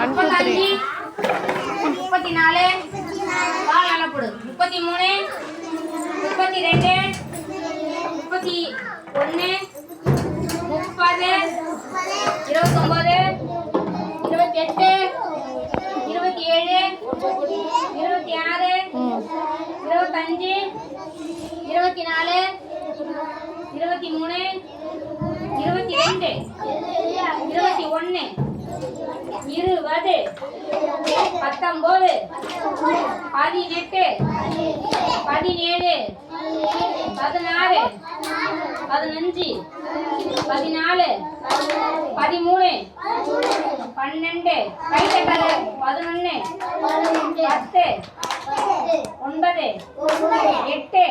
One two three முப்பத்தி நாலு வாழ நல்லா போடு. முப்பத்தி மூணு முப்பத்தி ரெண்டு முப்பத்தி ஒன்று முப்பது. இருபத்தொம்போது. இருபத்தி எட்டு இருபத்தி ஏழு இருபத்தி ஆறு இருபத்தஞ்சு. இருபத்தி நாலு இருபத்தி மூணு இருபத்தி ரெண்டு இருபது. பத்தொன்பது பதினெட்டு. பதினேழு. பதினாறு. பதினஞ்சு. பதினாலு. பதிமூணு. பன்னெண்டு. கை தட்டாது பதினொன்று பத்து. ஒன்பது. எட்டு.